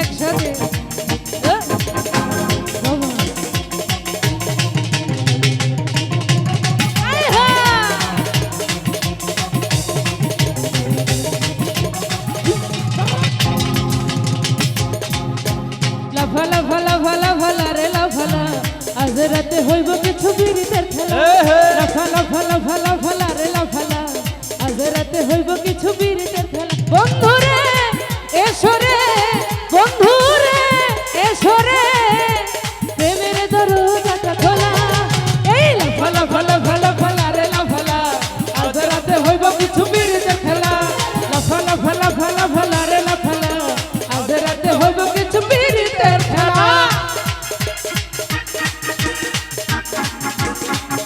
একসাথে। ভালা ভালা ভালা ভালা রে ভালা রাতে হইব কিছু বিড়িদের খেলা। ভালা ভালা ভালা ভালা রে ভালা রাতে হইব কিছু বিড়িদের খেলা। বন্ধু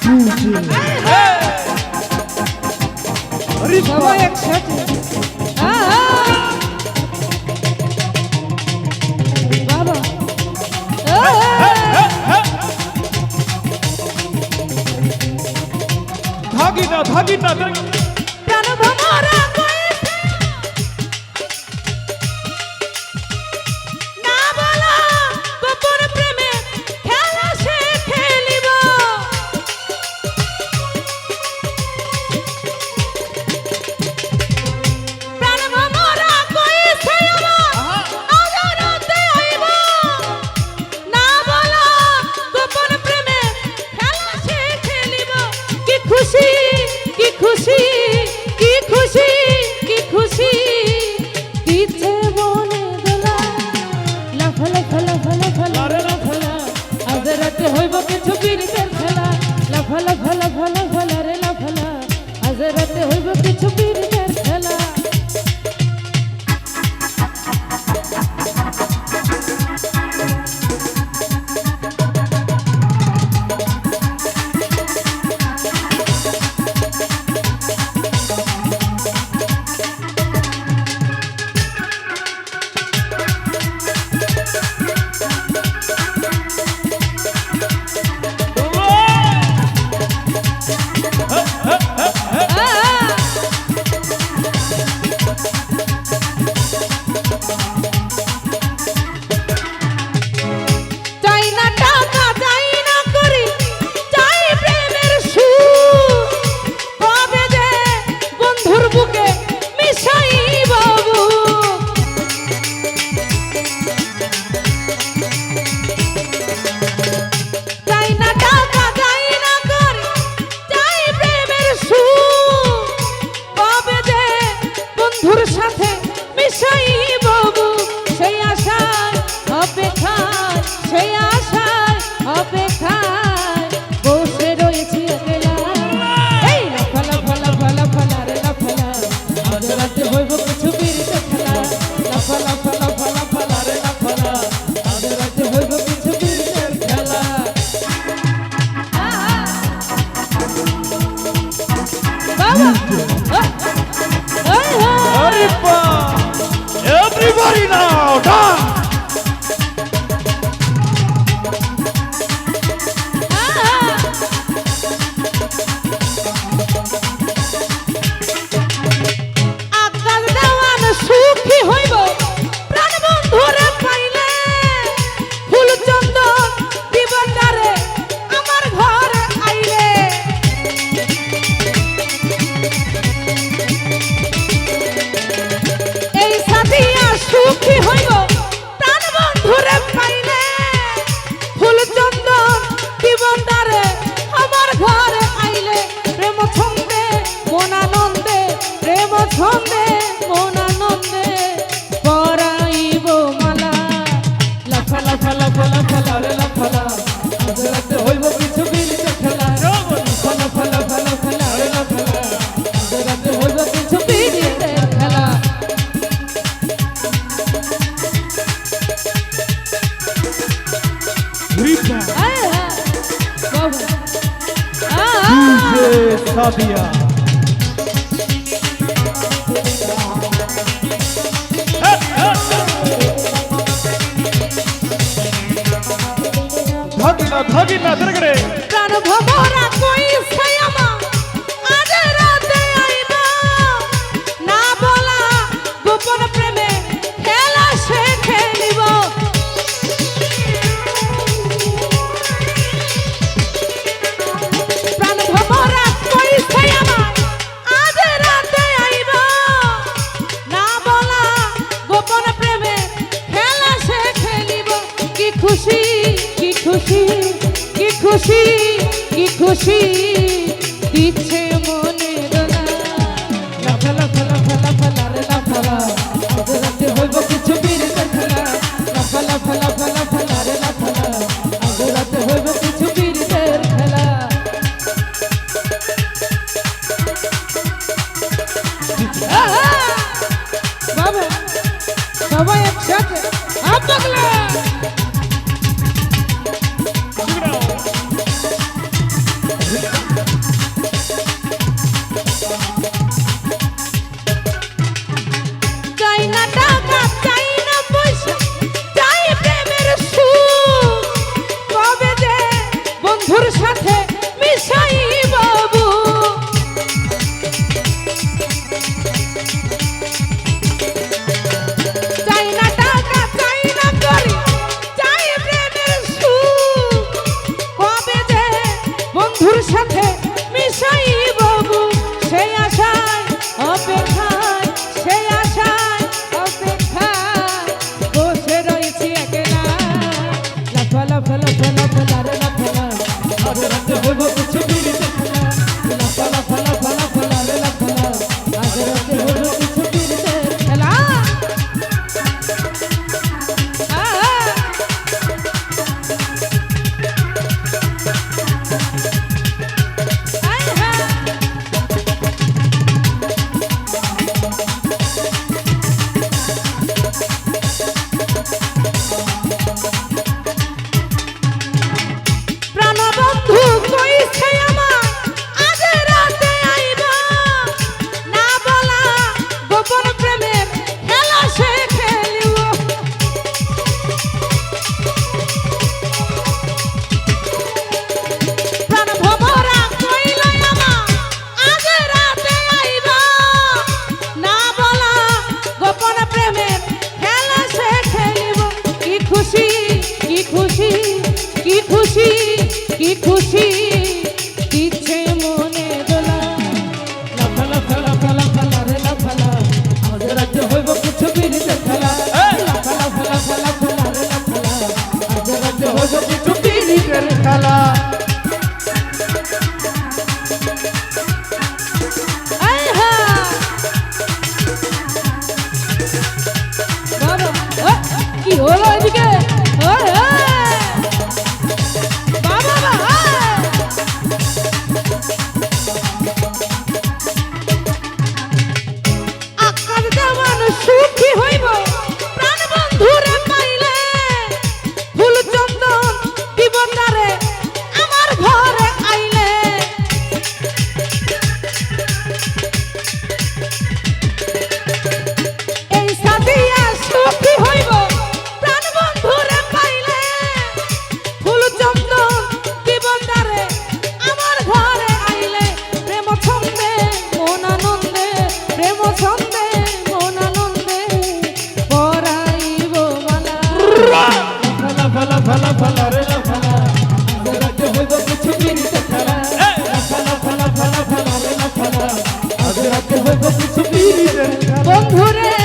ফুলছে সবাই একসাথে। বাবা। সাদিয়া ধগিনা ধগিনা দরগড়ে প্রাণ ভবরা বন্ধুর সাথে মিশাই বাবু বন্ধুরে